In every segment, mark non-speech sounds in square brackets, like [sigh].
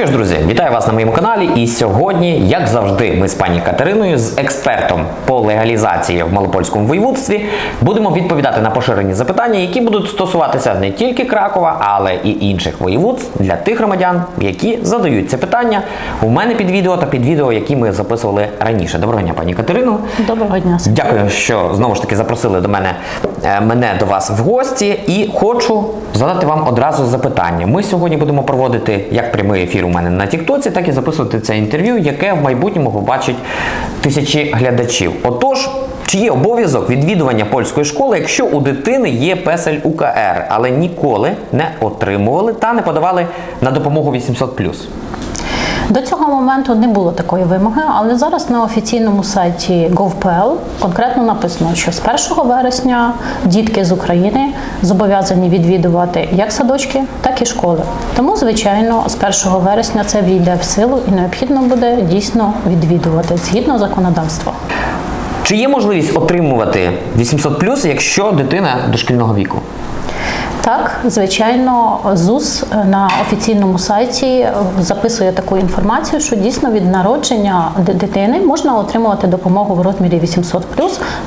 Що ж, друзі, вітаю вас на моєму каналі. І сьогодні, як завжди, ми з пані Катериною, з експертом по легалізації в Малопольському воєводстві, будемо відповідати на поширені запитання, які будуть стосуватися не тільки Кракова, але і інших воєводств для тих громадян, які задають це питання у мене під відео та під відео, які ми записували раніше. Доброго дня, пані Катерино. Доброго дня. Дякую, що знову ж таки запросили до мене е, мене до вас в гості, і хочу задати вам одразу запитання. Ми сьогодні будемо проводити як прямий ефір у мене на Тіктоці, так і записувати це інтерв'ю, яке в майбутньому побачить тисячі глядачів. Отож. Чи є обов'язок відвідування польської школи, якщо у дитини є песель УКР, але ніколи не отримували та не подавали на допомогу 800+. До цього моменту не було такої вимоги, але зараз на офіційному сайті gov.pl конкретно написано, що з 1 вересня дітки з України зобов'язані відвідувати як садочки, так і школи. Тому, звичайно, з 1 вересня це війде в силу і необхідно буде дійсно відвідувати згідно законодавства. Чи є можливість отримувати 800+, якщо дитина дошкільного віку? Так, звичайно, ЗУС на офіційному сайті записує таку інформацію, що дійсно від народження дитини можна отримувати допомогу в розмірі 800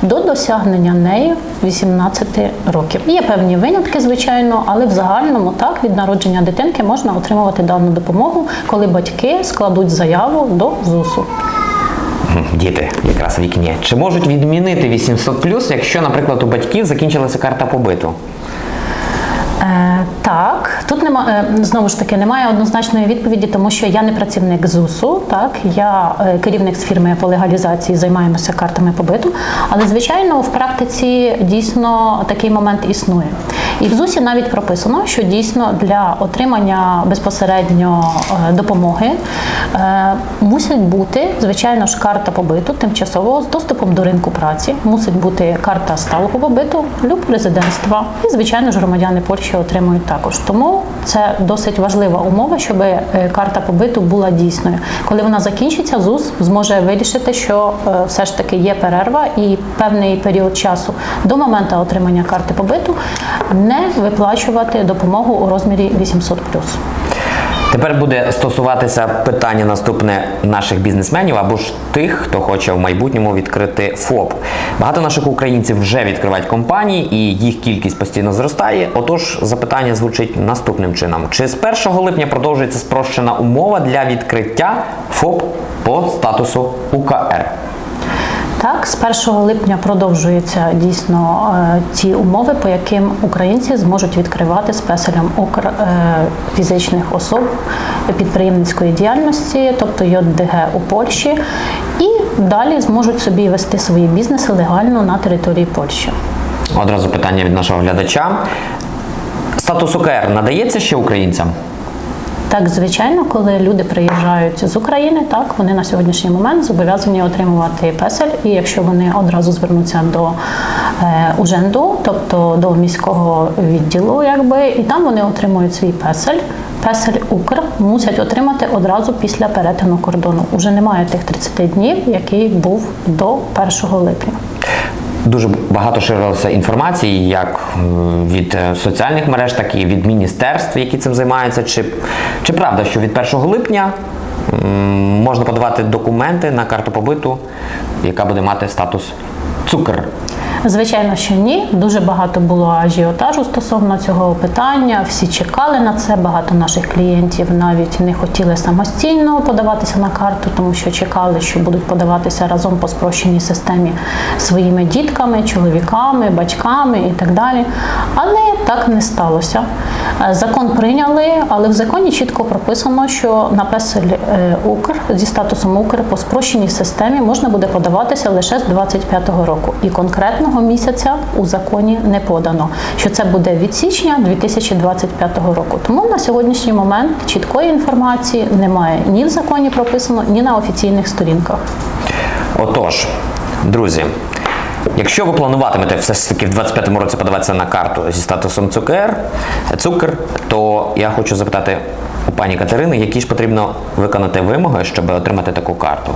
до досягнення нею 18 років. Є певні винятки, звичайно, але в загальному так від народження дитинки можна отримувати дану допомогу, коли батьки складуть заяву до ЗУСу. Діти якраз вікні. Чи можуть відмінити 800+, якщо, наприклад, у батьків закінчилася карта побиту? Е, так, тут нема е, знову ж таки немає однозначної відповіді, тому що я не працівник ЗУСу, так я е, керівник з фірми по легалізації, займаємося картами побиту. Але звичайно, в практиці дійсно такий момент існує. І в ЗУСі навіть прописано, що дійсно для отримання безпосередньо е, допомоги мусить бути звичайно ж карта побиту тимчасового з доступом до ринку праці, мусить бути карта сталого побиту, люб резидентства, і звичайно ж громадяни Польщі отримують також. Тому це досить важлива умова, щоб е, карта побиту була дійсною. Коли вона закінчиться, ЗУС зможе вирішити, що е, все ж таки є перерва і певний період часу до моменту отримання карти побиту не виплачувати допомогу у розмірі 800+. Тепер буде стосуватися питання наступне наших бізнесменів або ж тих, хто хоче в майбутньому відкрити ФОП. Багато наших українців вже відкривають компанії, і їх кількість постійно зростає. Отож, запитання звучить наступним чином: чи з 1 липня продовжується спрощена умова для відкриття ФОП по статусу УКР? Так, з 1 липня продовжуються дійсно е, ці умови, по яким українці зможуть відкривати з песелем Укр е, фізичних особ підприємницької діяльності, тобто ЙОДГ у Польщі, і далі зможуть собі вести свої бізнеси легально на території Польщі. Одразу питання від нашого глядача. Статус УКР надається ще українцям? Так, звичайно, коли люди приїжджають з України, так вони на сьогоднішній момент зобов'язані отримувати песель, і якщо вони одразу звернуться до е, уженду, тобто до міського відділу, якби і там вони отримують свій песель. Песель Укр мусять отримати одразу після перетину кордону. Уже немає тих 30 днів, який був до 1 липня. Дуже багато ширилося інформації, як від е, соціальних мереж, так і від міністерств, які цим займаються. Чи, чи правда, що від 1 липня можна подавати документи на карту побиту, яка буде мати статус цукр? Звичайно, що ні. Дуже багато було ажіотажу стосовно цього питання. Всі чекали на це. Багато наших клієнтів навіть не хотіли самостійно подаватися на карту, тому що чекали, що будуть подаватися разом по спрощеній системі своїми дітками, чоловіками, батьками і так далі. Але так не сталося. Е, Закон прийняли, але в законі чітко прописано, що на песель Укр зі статусом Укр по спрощеній системі можна буде подаватися лише з 25-го року. І конкретного місяця у законі не подано, що це буде від січня 2025 року. Тому на сьогоднішній момент чіткої інформації немає ні в законі прописано, ні на офіційних сторінках. Отож, друзі, якщо ви плануватимете все ж таки в 25-му році подаватися на карту зі статусом цукер, цукр, то я хочу запитати у пані Катерини, які ж потрібно виконати вимоги, щоб отримати таку карту.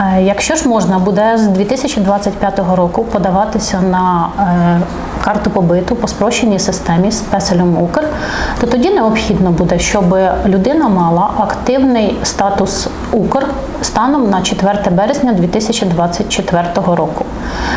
Е, Якщо ж можна буде з 2025 року подаватися на е, карту побиту по спрощеній системі з песелем Укр, то тоді необхідно буде, щоб людина мала активний статус Укр станом на 4 березня 2024 року.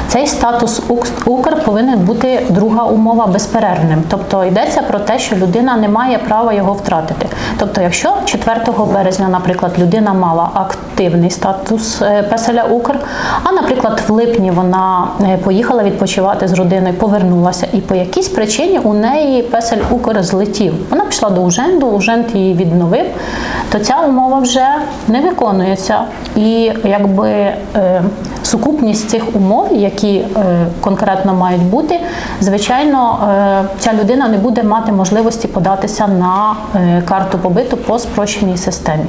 Цей статус Укр повинен бути друга умова безперервним. Тобто йдеться про те, що людина не має права його втратити. Тобто, якщо 4 березня, наприклад, людина мала активний статус е, песеля Укр, а наприклад, в липні вона е, поїхала відпочивати з родиною, повернулася, і по якійсь причині у неї песель Укр злетів. Вона пішла до Уженду, Ужент її відновив, то ця умова вже не виконується. І якби е, сукупність цих умов, які е, конкретно мають бути, звичайно, е, ця людина не буде мати можливості податися на е, карту побиту по спрощеній системі.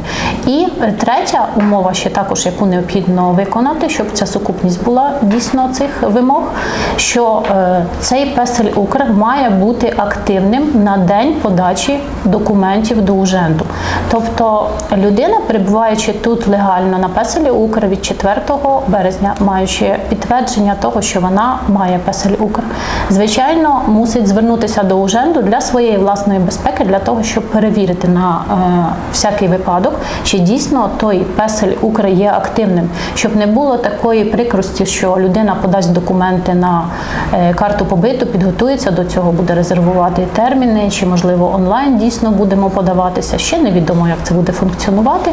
І е, третя умова, ще також яку необхідно виконати, щоб ця сукупність була дійсно цих вимог, що е, цей песель Укр має бути активним на день подачі документів до уженду. Тобто людина, перебуваючи тут легально на песелі Укр від 4 березня, маючи підтвердження того, що вона має песель Укр, звичайно, мусить звернутися до уженду для своєї власної безпеки, для того, щоб перевірити на е, всякий випадок, чи дійсно той песель Укр є активним, щоб не було такої прикрості, що людина подасть документи на е, карту побиту, підготується до цього, буде резервувати терміни, чи можливо онлайн дійсно будемо подаватися. Ще невідомо, як це буде функціонувати.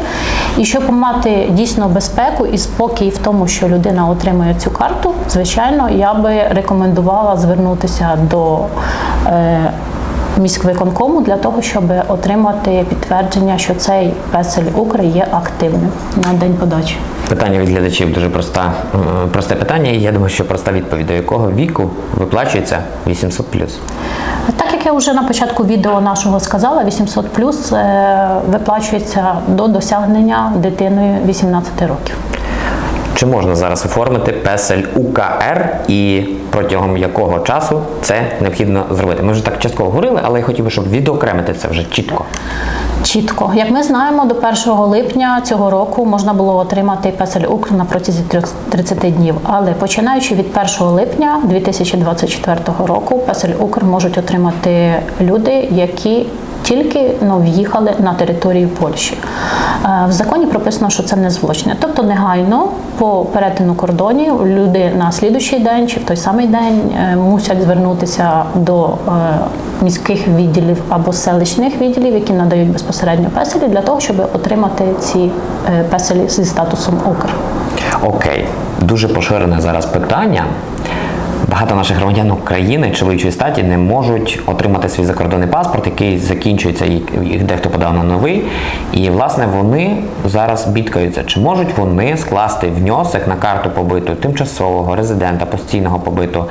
І щоб мати дійсно безпеку і спокій в тому, що людина отримує цю карту, звичайно, я би рекомендувала звернутися до. Е, міськвиконкому для того, щоб отримати підтвердження, що цей песель Укр є активним на день подачі. Питання від глядачів дуже проста, е, просте питання, і я думаю, що проста відповідь, до якого віку виплачується 800 Так як я вже на початку відео нашого сказала, 800 плюс виплачується до досягнення дитиною 18 років. Чи можна зараз оформити песель УКР і протягом якого часу це необхідно зробити? Ми вже так частково говорили, але я хотів би, щоб відокремити це вже чітко. Чітко, як ми знаємо, до 1 липня цього року можна було отримати песель Укр на протязі 30 днів. Але починаючи від 1 липня 2024 року, песель Укр можуть отримати люди, які тільки ну, в'їхали на територію Польщі. Е, В законі прописано, що це не злочне. Тобто негайно по перетину кордонів люди на слідуючий день чи в той самий день е, мусять звернутися до е, міських відділів або селищних відділів, які надають безпосередньо песелі, для того, щоб отримати ці песелі зі статусом Укр. Окей, дуже поширене зараз питання. Багато наших громадян України чоловічої статі не можуть отримати свій закордонний паспорт, який закінчується, і дехто подав на новий. І власне вони зараз бідкаються, чи можуть вони скласти внесок на карту побиту тимчасового резидента, постійного побиту,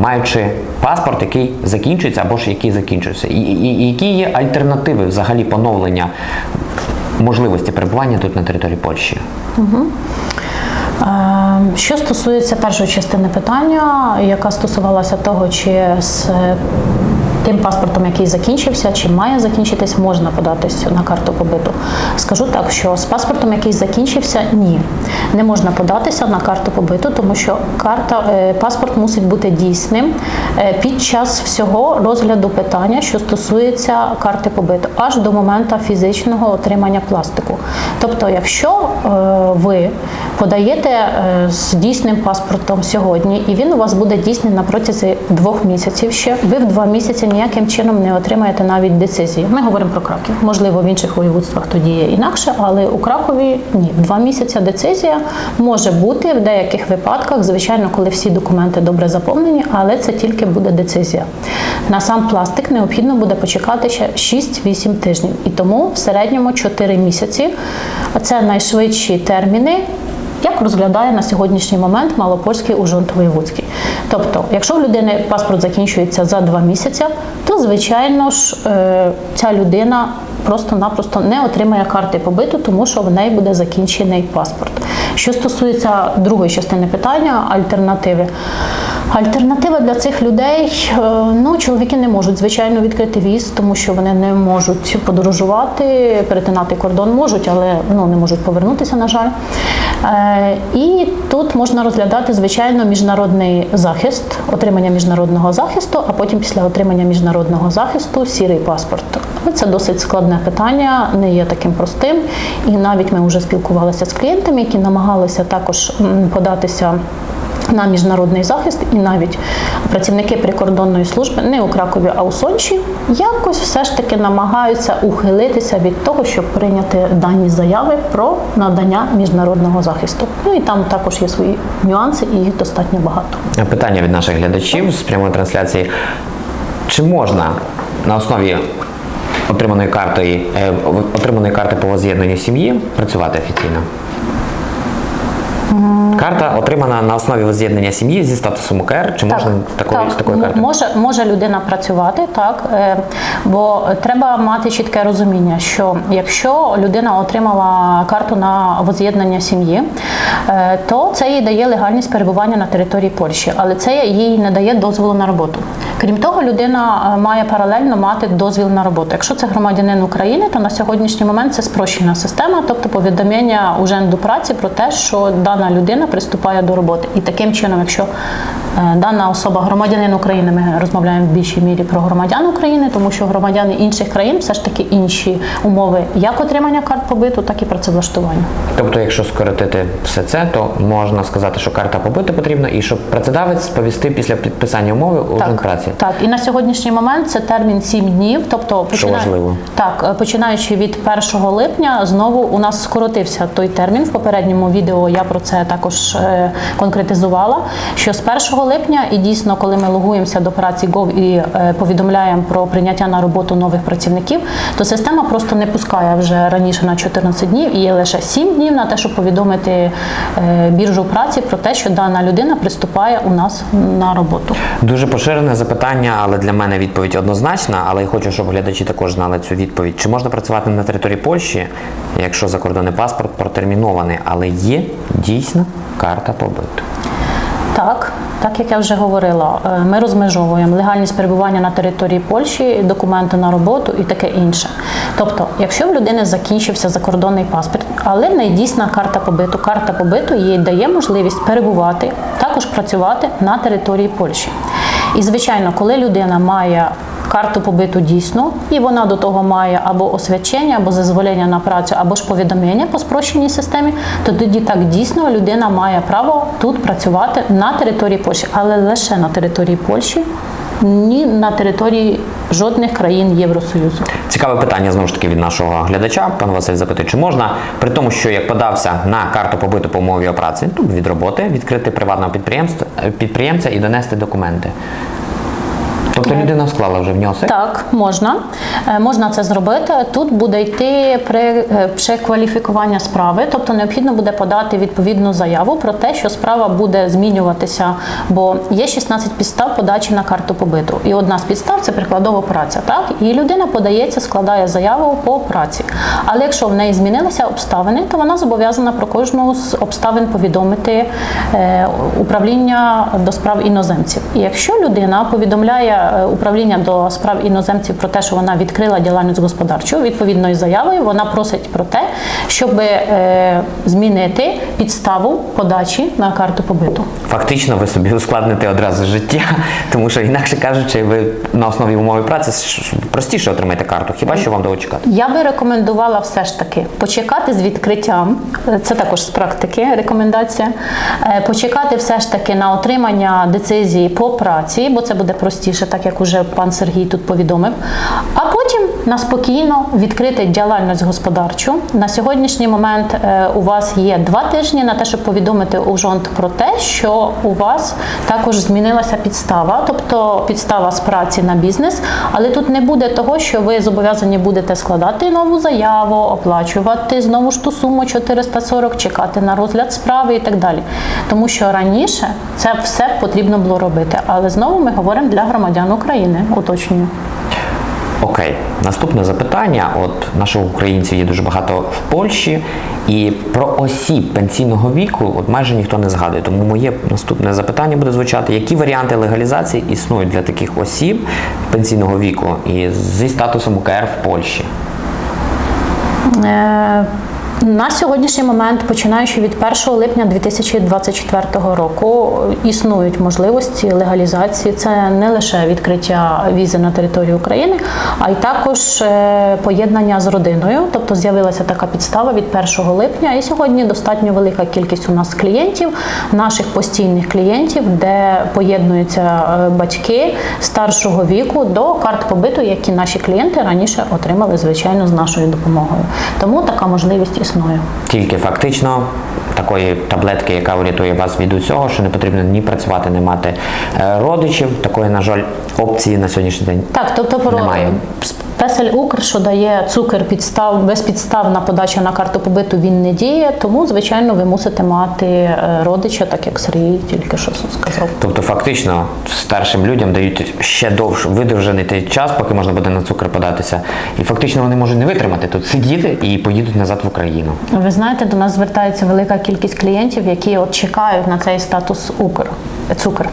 маючи паспорт, який закінчується або ж який закінчується. І, і, які є альтернативи взагалі поновлення можливості перебування тут на території Польщі? Е, Що стосується першої частини питання, яка стосувалася того, чи з е, тим паспортом, який закінчився, чи має закінчитись, можна податись на карту побиту. Скажу так, що з паспортом, який закінчився, ні, не можна податися на карту побиту, тому що карта е, паспорт мусить бути дійсним е, під час всього розгляду питання, що стосується карти побиту, аж до моменту фізичного отримання пластику. Тобто, якщо е, ви подаєте з дійсним паспортом сьогодні, і він у вас буде дійсний на протязі двох місяців ще, ви в два місяці ніяким чином не отримаєте навіть децизії. Ми говоримо про Краків. Можливо, в інших воєводствах тоді є інакше, але у Кракові ні. Два місяці децизія може бути в деяких випадках, звичайно, коли всі документи добре заповнені, але це тільки буде децизія. На сам пластик необхідно буде почекати ще 6-8 тижнів. І тому в середньому 4 місяці це найшвидші терміни. Як розглядає на сьогоднішній момент Малопольський ужон воєводський. Тобто, якщо в людини паспорт закінчується за два місяці, то звичайно ж е, ця людина просто-напросто не отримає карти побиту, тому що в неї буде закінчений паспорт. Що стосується другої частини питання, альтернативи. Альтернатива для цих людей, е, ну чоловіки не можуть звичайно відкрити віз, тому що вони не можуть подорожувати, перетинати кордон можуть, але ну не можуть повернутися, на жаль. Е, І тут можна розглядати звичайно міжнародний захист, отримання міжнародного захисту, а потім після отримання міжнародного захисту сірий паспорт. Але Це досить складне питання, не є таким простим. І навіть ми вже спілкувалися з клієнтами, які намагалися також податися на міжнародний захист, і навіть працівники прикордонної служби не у Кракові, а у Сочі якось все ж таки намагаються ухилитися від того, щоб прийняти дані заяви про надання міжнародного захисту. Ну і там також є свої нюанси, і їх достатньо багато. Питання від наших глядачів з прямої трансляції. Чи можна на основі отриманої карти, е, отриманої карти по воз'єднанню сім'ї працювати офіційно? Карта отримана на основі воз'єднання сім'ї зі статусом УКР. Чи можна такої, з такої м- карти? Може, може людина працювати, так, е, бо треба мати чітке розуміння, що якщо людина отримала карту на воз'єднання сім'ї, е, то це їй дає легальність перебування на території Польщі, але це їй не дає дозволу на роботу. Крім того, людина е, має паралельно мати дозвіл на роботу. Якщо це громадянин України, то на сьогоднішній момент це спрощена система, тобто повідомлення уженду праці про те, що дана людина приступає до роботи. І таким чином, якщо дана особа громадянин України, ми розмовляємо в більшій мірі про громадян України, тому що громадяни інших країн все ж таки інші умови як отримання карт побиту, так і працевлаштування. Тобто, якщо скоротити все це, то можна сказати, що карта побита потрібна, і щоб працедавець сповісти після підписання умови у праці. Так, і на сьогоднішній момент це термін 7 днів. Тобто, важливо. так, е, починаючи від 1 липня, знову у нас скоротився той термін. В попередньому відео я про це також е, конкретизувала. Що з 1 липня, і дійсно, коли ми логуємося до праці Gov і е, повідомляємо про прийняття на роботу нових працівників, то система просто не пускає вже раніше на 14 днів і є лише 7 днів на те, щоб повідомити е, біржу праці про те, що дана людина приступає у нас на роботу. Дуже поширене запитання, але для мене відповідь однозначна. Але я хочу, щоб глядачі також знали цю відповідь. Чи можна працювати на території Польщі, якщо закордонний паспорт протермінований, але є дійсна карта побиту? Так, як я вже говорила, е, ми розмежовуємо легальність перебування на території Польщі, документи на роботу і таке інше. Тобто, якщо в людини закінчився закордонний паспорт, але не дійсна карта побиту, карта побиту їй дає можливість перебувати, також працювати на території Польщі. І звичайно, коли людина має карту побиту дійсну, і вона до того має або освячення, або зазволення на працю, або ж повідомлення по спрощеній системі, то тоді так дійсно людина має право тут працювати на території Польщі, але лише на території Польщі, ні на території жодних країн Євросоюзу. Цікаве питання знову ж таки від нашого глядача. Пан Василь запитує, чи можна при тому, що як подався на карту побиту по умові праці, ну, від роботи, відкрити приватного підприємства підприємця і донести документи. Тобто людина склала вже внесок. Так, можна. Е, Можна це зробити. Тут буде йти при е, перекваліфікування справи, тобто необхідно буде подати відповідну заяву про те, що справа буде змінюватися, бо є 16 підстав подачі на карту побиту. І одна з підстав це прикладова праця. Так, і людина подається, складає заяву по праці. Але якщо в неї змінилися обставини, то вона зобов'язана про кожну з обставин повідомити е, управління до справ іноземців. І якщо людина повідомляє управління до справ іноземців про те, що вона відкрила діяльність господарчу відповідною заявою, вона просить про те, щоб е, змінити підставу подачі на карту побиту. Фактично, ви собі ускладните одразу життя, [laughs] тому що, інакше кажучи, ви на основі умови праці простіше отримаєте карту. Хіба що вам довго чекати? Я би рекомендувала все ж таки почекати з відкриттям. е, Це також з практики рекомендація. Е, Почекати все ж таки на отримання децизії по праці, бо це буде простіше, так як уже пан Сергій тут повідомив. А потім на спокійно відкрити діяльність господарчу. На сьогоднішній момент е, у вас є два тижні на те, щоб повідомити ужонт про те, що у вас також змінилася підстава, тобто підстава з праці на бізнес, але тут не буде того, що ви зобов'язані будете складати нову заяву, оплачувати знову ж ту суму 440, чекати на розгляд справи і так далі. Тому що раніше це все потрібно було робити. Але знову ми говоримо для громадян України, уточнюю. Окей, наступне запитання. От наших українців є дуже багато в Польщі, і про осіб пенсійного віку от майже ніхто не згадує. Тому моє наступне запитання буде звучати: які варіанти легалізації існують для таких осіб пенсійного віку і зі статусом УКР в Польщі? На сьогоднішній момент, починаючи від 1 липня 2024 року, існують можливості легалізації. Це не лише відкриття візи на територію України, а й також е, поєднання з родиною. Тобто з'явилася така підстава від 1 липня, і сьогодні достатньо велика кількість у нас клієнтів, наших постійних клієнтів, де поєднуються е, батьки старшого віку до карт побиту, які наші клієнти раніше отримали, звичайно, з нашою допомогою. Тому така можливість існує. Тільки фактично такої таблетки, яка врятує вас від усього, що не потрібно ні працювати, ні мати е, родичів. Такої, на жаль, опції на сьогоднішній день. Так, тобто про Немає. Песель Укр, що дає цукер підстав, безпідставна подача на карту побиту, він не діє. Тому, звичайно, ви мусите мати е, родича, так як Сергій тільки що сказав. Тобто, фактично, старшим людям дають ще довш видовжений той час, поки можна буде на цукор податися. І фактично вони можуть не витримати тут сидіти і поїдуть назад в Україну. Ви знаєте, до нас звертається велика кількість клієнтів, які от чекають на цей статус Укр. Цукор.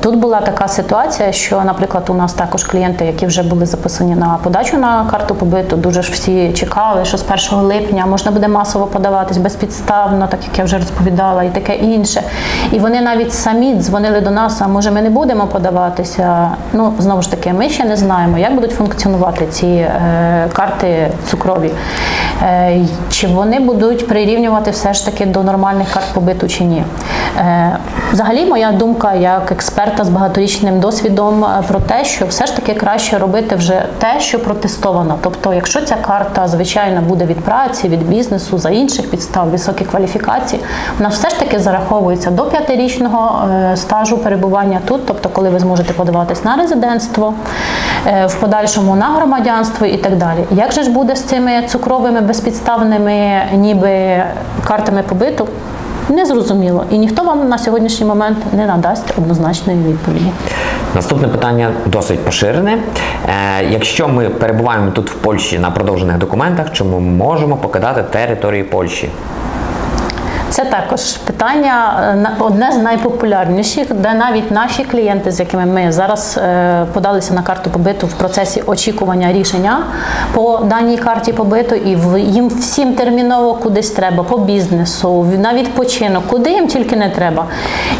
Тут була така ситуація, що, наприклад, у нас також клієнти, які вже були записані на подачу на карту побиту, дуже ж всі чекали, що з 1 липня можна буде масово подаватись безпідставно, так як я вже розповідала, і таке інше. І вони навіть самі дзвонили до нас, а може ми не будемо подаватися. Ну, знову ж таки, ми ще не знаємо, як будуть функціонувати ці е, карти цукрові. Е, чи вони будуть прирівнювати все ж таки до нормальних карт побиту чи ні. Е, взагалі, моя думка як експерта з багаторічним досвідом е, про те, що все ж таки краще робити вже те, що протестовано. Тобто, якщо ця карта, звичайно, буде від праці, від бізнесу, за інших підстав, високі кваліфікації, вона все ж таки зараховується до п'ятирічного е, стажу перебування тут, тобто, коли ви зможете подаватись на резидентство, е, в подальшому на громадянство і так далі. Як же ж буде з цими цукровими безпідставними ніби картами побиту? Незрозуміло. І ніхто вам на сьогоднішній момент не надасть однозначної відповіді. Наступне питання досить поширене. Е, якщо ми перебуваємо тут в Польщі на продовжених документах, чи ми можемо покидати територію Польщі? Це також питання е, одне з найпопулярніших, де навіть наші клієнти, з якими ми зараз е, подалися на карту побиту в процесі очікування рішення по даній карті побиту, і їм всім терміново кудись треба по бізнесу, на відпочинок, куди їм тільки не треба.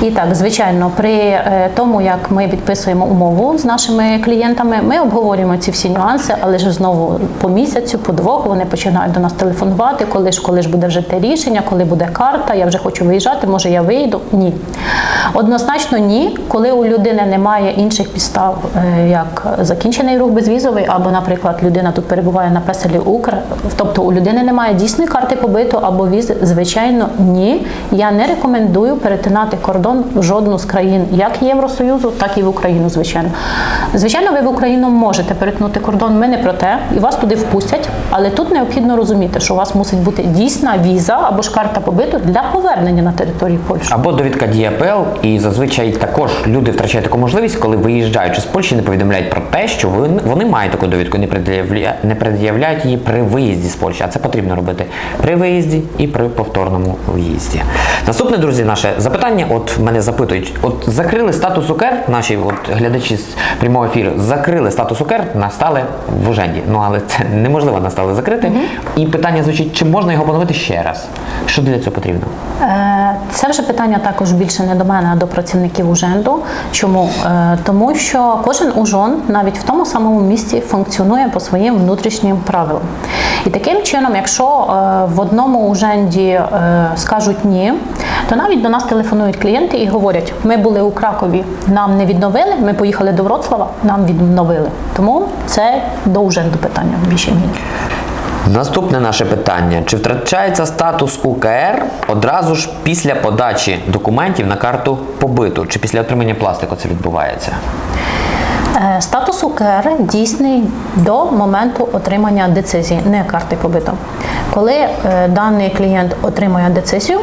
І так, звичайно, при е, тому, як ми підписуємо умову з нашими клієнтами, ми обговорюємо ці всі нюанси, але ж знову по місяцю, по двох вони починають до нас телефонувати, коли ж коли ж буде вже те рішення, коли буде карта, я вже хочу виїжджати, може я вийду. Ні. Однозначно ні, коли у людини немає інших підстав, е, як закінчений рух безвізовий, або, наприклад, людина тут перебуває на песелі Укр, тобто у людини немає дійсної карти побиту або візи, звичайно, ні. Я не рекомендую перетинати кордон в жодну з країн, як Євросоюзу, так і в Україну, звичайно. Звичайно, ви в Україну можете перетнути кордон. Ми не про те, і вас туди впустять, але тут необхідно розуміти, що у вас мусить бути дійсна віза або ж карта побиту для повернення на територію Польщі. Або довідка ДІАПЛ, і зазвичай також люди втрачають таку можливість, коли виїжджаючи з Польщі, не повідомляють про те, що вони, вони мають таку довідку, не пред'явля- не пред'являють її при виїзді з Польщі. А це потрібно робити при виїзді і при повторному в'їзді. Наступне, друзі, наше запитання. От мене запитують: от закрили статус УКР, наші от глядачі з прямого ефіру закрили статус УКР, настали в Уженді. Ну але це неможливо настали закрити. І питання звучить, чи можна його поновити ще раз? Що для цього потрібно? Е, Це вже питання також більше не до мене, а до працівників уженду. Чому? Е, Тому що кожен ужон навіть в тому самому місці функціонує по своїм внутрішнім правилам. І таким чином, якщо е, в одному уженді е, скажуть ні, то навіть до нас телефонують клієнти і говорять: ми були у Кракові, нам не відновили, ми поїхали до Вроцлава, нам відновили. Тому це до уженду питання в більшій мірі. Наступне наше питання: чи втрачається статус УКР одразу ж після подачі документів на карту побиту, чи після отримання пластику це відбувається? Е, Статус УКР дійсний до моменту отримання децизії, не карти побиту. Коли е, даний клієнт отримує децизію,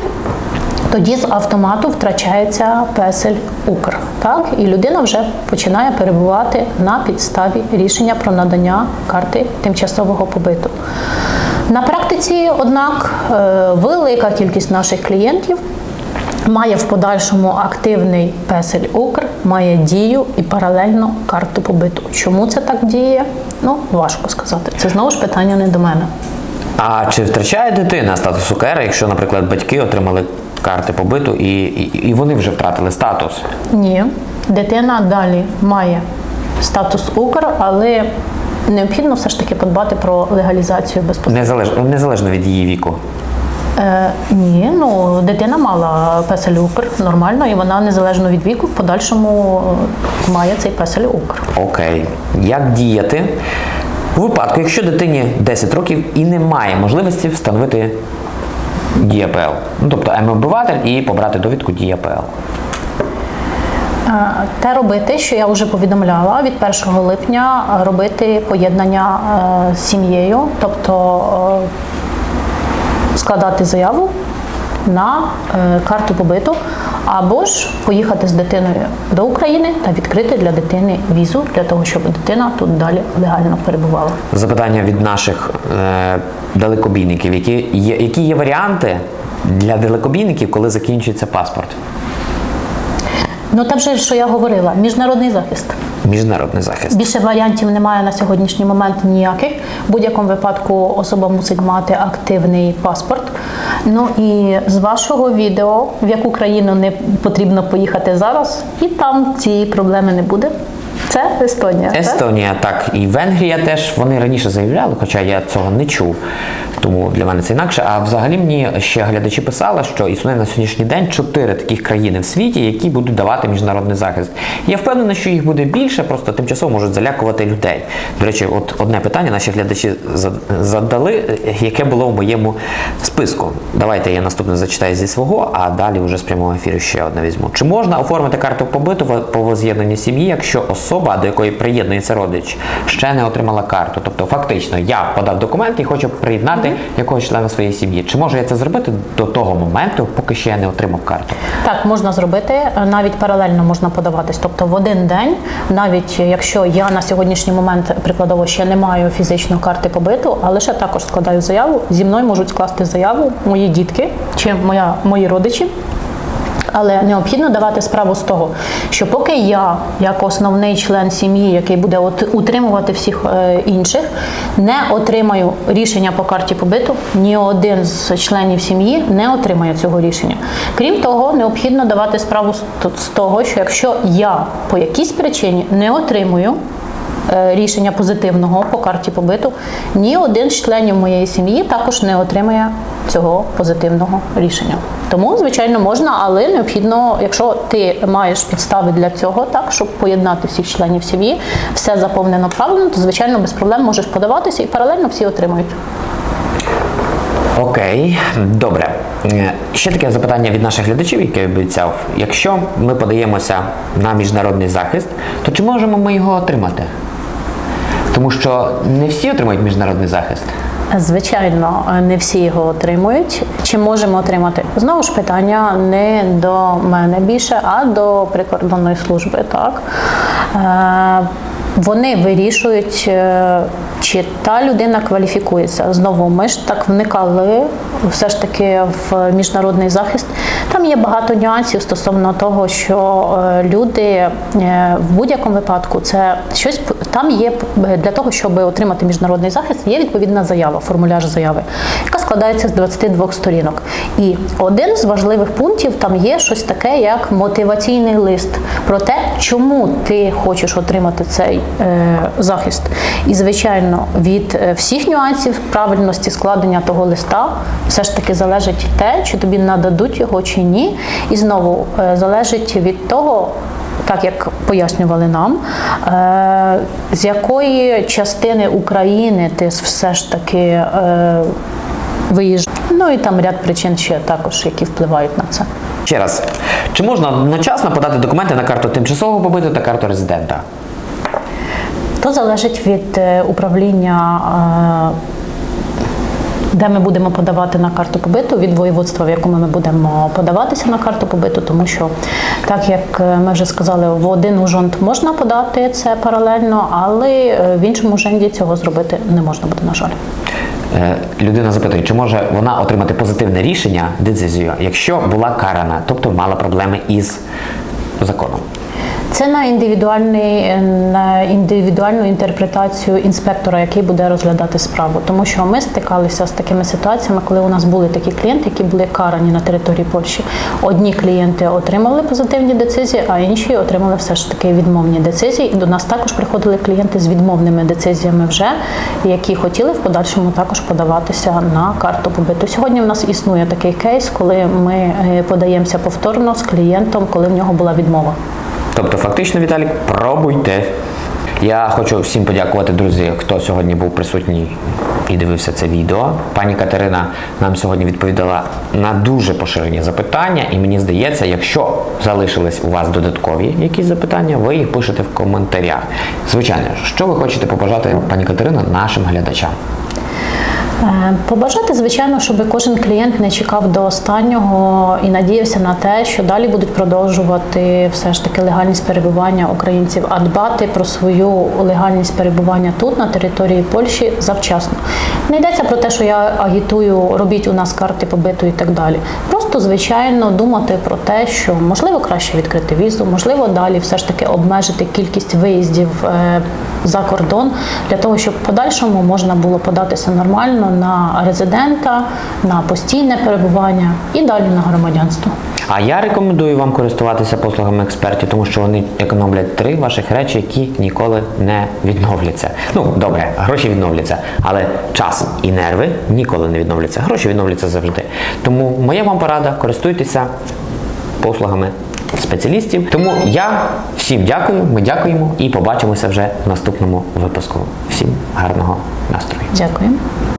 тоді з автомату втрачається песель Укр. так, і людина вже починає перебувати на підставі рішення про надання карти тимчасового побиту. На практиці, однак, е, велика кількість наших клієнтів має в подальшому активний песель Укр, має дію і паралельно карту побиту. Чому це так діє? Ну, важко сказати. Це знову ж питання не до мене. А чи втрачає дитина статус укера, якщо, наприклад, батьки отримали карти побиту і, і, і вони вже втратили статус? Ні, дитина далі має статус Укр, але необхідно все ж таки подбати про легалізацію безпосередньо. Незалеж, незалежно від її віку. Е, ні, ну дитина мала песель Укр нормально, і вона незалежно від віку в подальшому е, має цей песель Укр. Окей. Як діяти у випадку, якщо дитині 10 років і немає можливості встановити ДІАПЛ? Ну, тобто М-обиватель і побрати довідку. Е, Те робити, що я вже повідомляла, від 1 липня робити поєднання е, з сім'єю, тобто е, складати заяву на е, карту побиту, або ж поїхати з дитиною до України та відкрити для дитини візу для того, щоб дитина тут далі легально перебувала. Запитання від наших е, далекобійників. Які є, які є варіанти для далекобійників, коли закінчується паспорт? Ну там же, що я говорила, міжнародний захист. Міжнародний захист. Більше варіантів немає на сьогоднішній момент ніяких. В будь-якому випадку особа мусить мати активний паспорт. Ну і з вашого відео, в яку країну не потрібно поїхати зараз, і там цієї проблеми не буде. Це Естонія. так? Естонія, так, і Венгрія теж вони раніше заявляли, хоча я цього не чув. Тому для мене це інакше. А взагалі мені ще глядачі писали, що існує на сьогоднішній день чотири таких країни в світі, які будуть давати міжнародний захист. Я впевнений, що їх буде більше, просто тимчасово можуть залякувати людей. До речі, от одне питання наші глядачі задали, яке було в моєму списку. Давайте я наступне зачитаю зі свого, а далі вже з прямого ефіру ще одне візьму. Чи можна оформити карту побиту по воз'єднанні сім'ї, якщо особа, до якої приєднується родич, ще не отримала карту? Тобто, фактично, я подав документи і хочу приєднати якогось члена своєї сім'ї. Чи можу я це зробити до того моменту, поки ще я не отримав карту? Так, можна зробити, навіть паралельно можна подаватись. Тобто в один день, навіть якщо я на сьогоднішній момент прикладово ще не маю фізично карти побиту, а лише також складаю заяву, зі мною можуть скласти заяву мої дітки чи моя, мої родичі. Але необхідно давати справу з того, що поки я, як основний член сім'ї, який буде от- утримувати всіх е, інших, не отримаю рішення по карті побиту, ні один з членів сім'ї не отримає цього рішення. Крім того, необхідно давати справу з того, що якщо я по якійсь причині не отримую е, рішення позитивного по карті побиту, ні один з членів моєї сім'ї також не отримає цього позитивного рішення. Тому, звичайно, можна, але необхідно, якщо ти маєш підстави для цього, так щоб поєднати всіх членів сім'ї, все заповнено правильно, то звичайно без проблем можеш подаватися і паралельно всі отримують. Окей, добре. Е, Ще таке запитання від наших глядачів, яке обіцяв. Якщо ми подаємося на міжнародний захист, то чи можемо ми його отримати? Тому що не всі отримують міжнародний захист. Звичайно, не всі його отримують. Чи можемо отримати? Знову ж питання не до мене більше, а до прикордонної служби. Так е, вони вирішують, е, чи та людина кваліфікується. Знову ми ж так вникали все ж таки в міжнародний захист. Там є багато нюансів стосовно того, що е, люди е, в будь-якому випадку це щось там є для того, щоб отримати міжнародний захист, є відповідна заява, формуляр заяви, яка складається з 22 сторінок. І один з важливих пунктів там є щось таке, як мотиваційний лист про те, чому ти хочеш отримати цей е, захист. І звичайно, від е, всіх нюансів правильності складення того листа все ж таки залежить те, чи тобі нададуть його чи ні. І знову е, залежить від того. Так як пояснювали нам, е, з якої частини України ти все ж таки е, виїжджаєш. Ну і там ряд причин ще також, які впливають на це. Ще раз, чи можна одночасно подати документи на карту тимчасового побиту та карту резидента? То залежить від управління де ми будемо подавати на карту побиту від воєводства, в якому ми будемо подаватися на карту побиту, тому що так як е, ми вже сказали, в один ужонт можна подати це паралельно, але е, в іншому уженді цього зробити не можна буде, на жаль. Е, Людина запитує, чи може вона отримати позитивне рішення, децизію, якщо була карана, тобто мала проблеми із законом. Це на індивідуальний на індивідуальну інтерпретацію інспектора, який буде розглядати справу, тому що ми стикалися з такими ситуаціями, коли у нас були такі клієнти, які були карані на території Польщі. Одні клієнти отримали позитивні децизії, а інші отримали все ж таки відмовні децизії. І до нас також приходили клієнти з відмовними децизіями вже, які хотіли в подальшому також подаватися на карту побиту. Сьогодні в нас існує такий кейс, коли ми е, подаємося повторно з клієнтом, коли в нього була відмова. Тобто, фактично, Віталік, пробуйте. Я хочу всім подякувати, друзі, хто сьогодні був присутній і дивився це відео. Пані Катерина нам сьогодні відповідала на дуже поширені запитання, і мені здається, якщо залишились у вас додаткові якісь запитання, ви їх пишете в коментарях. Звичайно, що ви хочете побажати, пані Катерина, нашим глядачам? Е, Побажати, звичайно, щоб кожен клієнт не чекав до останнього і надіявся на те, що далі будуть продовжувати все ж таки легальність перебування українців, а дбати про свою легальність перебування тут, на території Польщі, завчасно. Не йдеться про те, що я агітую, робіть у нас карти побиту і так далі. Просто, звичайно, думати про те, що можливо краще відкрити візу, можливо, далі все ж таки обмежити кількість виїздів е, за кордон для того, щоб в подальшому можна було податися нормально на резидента, на постійне перебування і далі на громадянство. А я рекомендую вам користуватися послугами експертів, тому що вони економлять три ваших речі, які ніколи не відновляться. Ну добре, гроші відновляться, але час і нерви ніколи не відновляться. Гроші відновляться завжди. Тому моя вам порада користуйтеся послугами спеціалістів. Тому я всім дякую, ми дякуємо і побачимося вже в наступному випуску. Всім гарного настрою. Дякую.